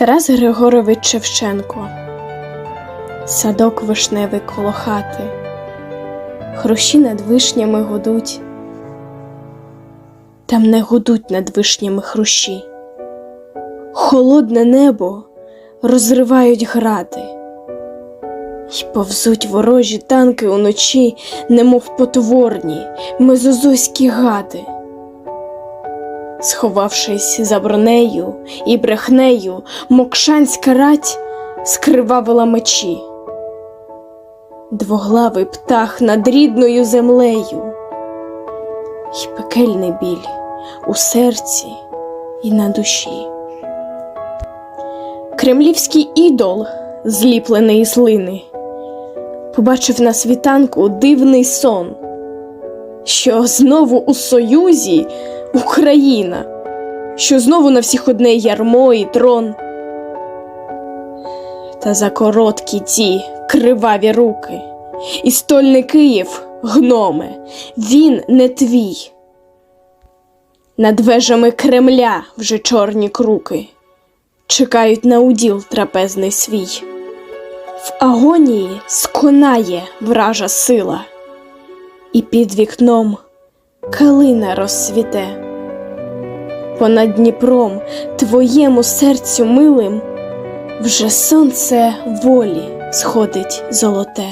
Тарас Григорович Шевченко. Садок вишневий коло хати, Хрущі над вишнями гудуть, там не гудуть над вишнями хрущі, Холодне небо розривають гради, й повзуть ворожі танки уночі, немов потворні, мезозойські гади. Сховавшись за бронею і брехнею, мокшанська рать скривавила мечі. Двоглавий птах над рідною землею, й пекельний біль у серці і на душі. Кремлівський ідол, зліплений із лини, побачив на світанку дивний сон, що знову у Союзі Україна, що знову на всіх одне ярмо і трон. Та за короткі ті криваві руки, і стольний Київ, гноме, він не твій. Над вежами Кремля вже чорні круки чекають на уділ трапезний свій. В агонії сконає вража сила, і під вікном калина розсвіте. Понад Дніпром твоєму серцю милим вже сонце волі сходить золоте.